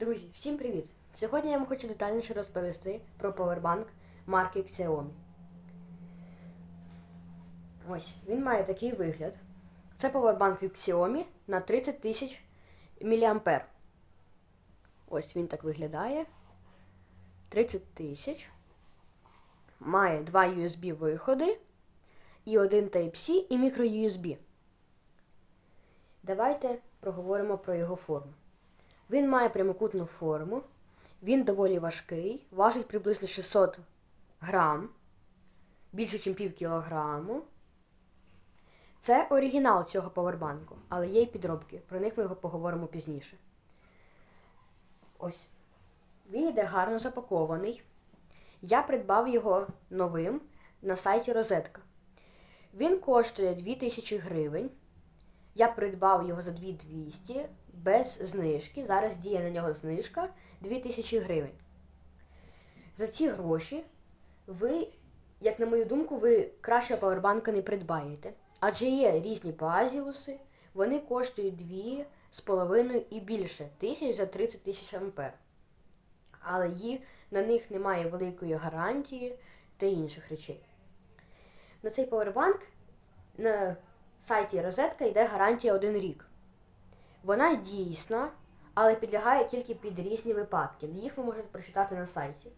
Друзі, всім привіт! Сьогодні я вам хочу детальніше розповісти про повербанк марки Xiaomi. Ось, він має такий вигляд. Це повербанк від Xiaomi на 30 тисяч мА. Ось він так виглядає. 30 тисяч. Має два USB виходи і один Type-C і micro-USB. Давайте проговоримо про його форму. Він має прямокутну форму, він доволі важкий, важить приблизно 600 грам, більше, ніж пів кілограму. Це оригінал цього повербанку, але є й підробки. Про них ми його поговоримо пізніше. Ось. Він іде гарно запакований. Я придбав його новим на сайті Розетка. Він коштує 2000 гривень. Я придбав його за 2200 без знижки. Зараз діє на нього знижка 2000 гривень. За ці гроші ви, як на мою думку, ви краще павербанка не придбаєте. Адже є різні базіуси, вони коштують 2,5 і більше тисяч за 30 тисяч ампер. Але їх, на них немає великої гарантії та інших речей. На цей павербанк на сайті Розетка йде гарантія один рік. Вона дійсна, але підлягає тільки під різні випадки. Їх ви можете прочитати на сайті.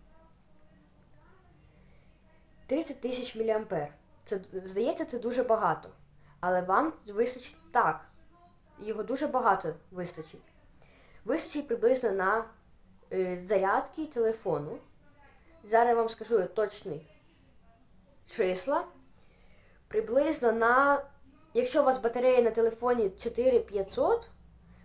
30 тисяч мА. Це, здається, це дуже багато. Але вам вистачить так. Його дуже багато вистачить. Вистачить приблизно на е, зарядки телефону. Зараз я вам скажу точні числа. Приблизно на. Якщо у вас батарея на телефоні 4500,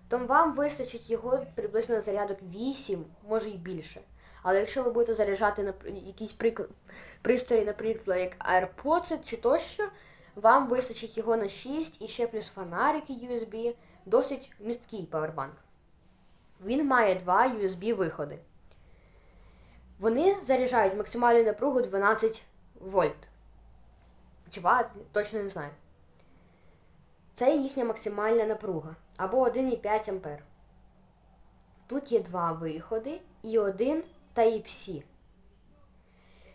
то вам вистачить його приблизно на зарядок 8, може і більше. Але якщо ви будете заряджати на якісь приклад, пристрої, наприклад, як AirPods чи тощо, вам вистачить його на 6 і ще плюс фонарики USB, досить місткий павербанк. Він має два USB виходи. Вони заряджають максимальну напругу 12 вольт. Чи ватт, точно не знаю. Це їхня максимальна напруга або 1,5 ампер. Тут є два виходи і один Type-C.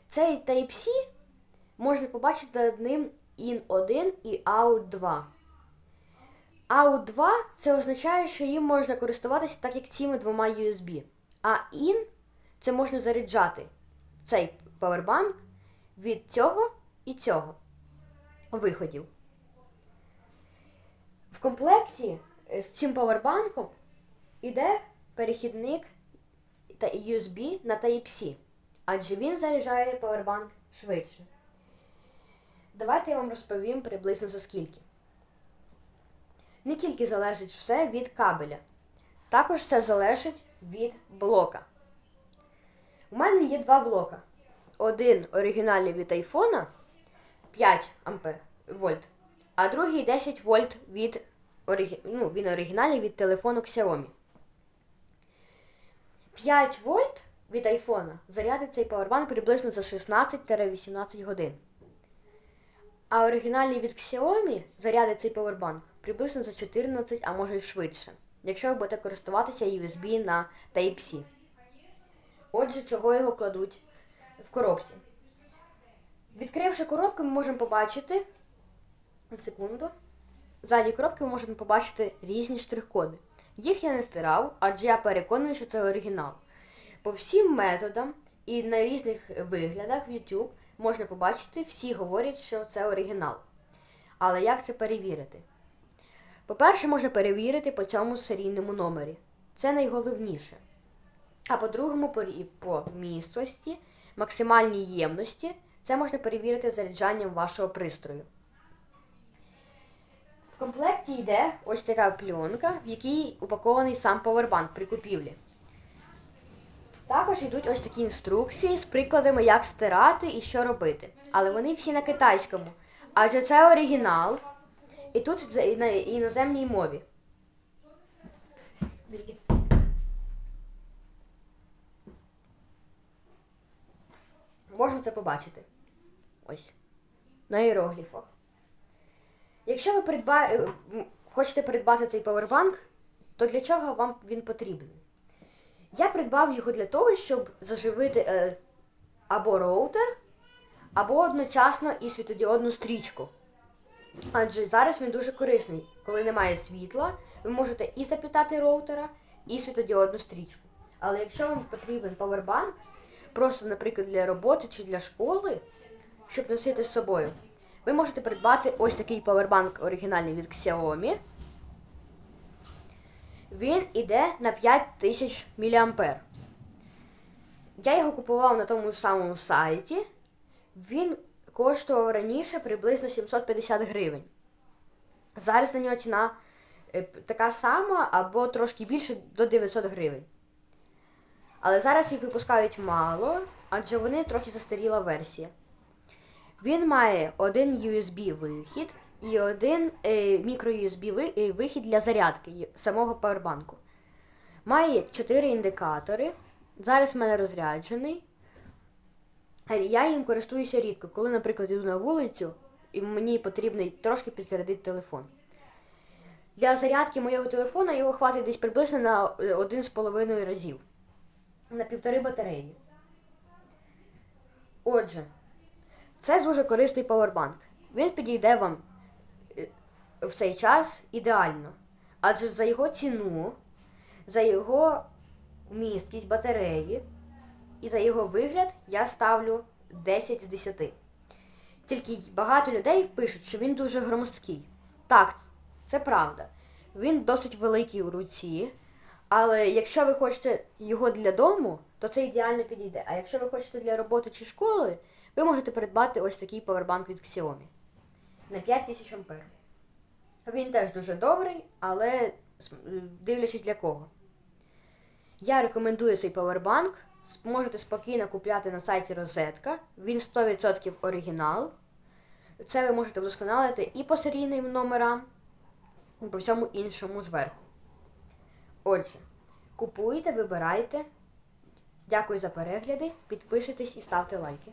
Цей Type-C можна побачити над ним IN1 і OUT2. OUT2 це означає, що їм можна користуватися так, як цими двома USB. А IN це можна заряджати цей павербанк від цього і цього виходів. В комплекті з цим павербанком іде перехідник та USB на Type-C, адже він заряджає павербанк швидше. Давайте я вам розповім приблизно за скільки. Не тільки залежить все від кабеля, також все залежить від блока. У мене є два блока. Один оригінальний від айфона 5 ампер, вольт, а другий 10 вольт від ну, він оригінальний від телефону Xiaomi. 5 вольт від айфона зарядить цей павербанк приблизно за 16-18 годин. А оригінальний від Xiaomi зарядить цей павербанк приблизно за 14, а може й швидше, якщо ви будете користуватися USB на Type-C. Отже, чого його кладуть в коробці. Відкривши коробку, ми можемо побачити. Секунду. Ззаді коробки ми можемо побачити різні штрих-коди. Їх я не стирав, адже я переконаний, що це оригінал. По всім методам і на різних виглядах в YouTube можна побачити, всі говорять, що це оригінал. Але як це перевірити? По-перше, можна перевірити по цьому серійному номері. Це найголовніше. А по-другому, по, по місцості, максимальній ємності, це можна перевірити заряджанням вашого пристрою. В комплекті йде ось така пленка, в якій упакований сам повербанк при купівлі. Також йдуть ось такі інструкції з прикладами, як стирати і що робити. Але вони всі на китайському. Адже це оригінал. І тут на іноземній мові. Можна це побачити. Ось. На іерогліфах. Якщо ви придба... е, хочете придбати цей павербанк, то для чого вам він потрібен? Я придбав його для того, щоб заживити е, або роутер, або одночасно і світодіодну стрічку. Адже зараз він дуже корисний. Коли немає світла, ви можете і запитати роутера, і світодіодну стрічку. Але якщо вам потрібен павербанк, просто, наприклад, для роботи чи для школи, щоб носити з собою, ви можете придбати ось такий павербанк оригінальний від Xiaomi. Він іде на 5000 мА. Я його купував на тому самому сайті. Він коштував раніше приблизно 750 гривень. Зараз на нього ціна е, така сама або трошки більше до 900 гривень. Але зараз їх випускають мало, адже вони трохи застаріла версія. Він має один USB вихід і один е, мікро USB е, вихід для зарядки самого павербанку. Має 4 індикатори. Зараз в мене розряджений. Я їм користуюся рідко, коли, наприклад, йду на вулицю і мені потрібно трошки підзарядити телефон. Для зарядки моєго телефона його хватить десь приблизно на е, 1,5 разів. На півтори батареї. Отже, це дуже корисний павербанк. Він підійде вам е, в цей час ідеально. Адже за його ціну, за його місткість батареї і за його вигляд я ставлю 10 з 10. Тільки багато людей пишуть, що він дуже громоздкий. Так, це правда. Він досить великий у руці, але якщо ви хочете його для дому, то це ідеально підійде. А якщо ви хочете для роботи чи школи, ви можете придбати ось такий павербанк від Xiaomi на 5000 ампер. Він теж дуже добрий, але е, дивлячись для кого. Я рекомендую цей павербанк. Можете спокійно купляти на сайті Розетка. Він 100% оригінал. Це ви можете вдосконалити і по серійним номерам, і по всьому іншому зверху. Отже, купуйте, вибирайте. Дякую за перегляди. Підписуйтесь і ставте лайки.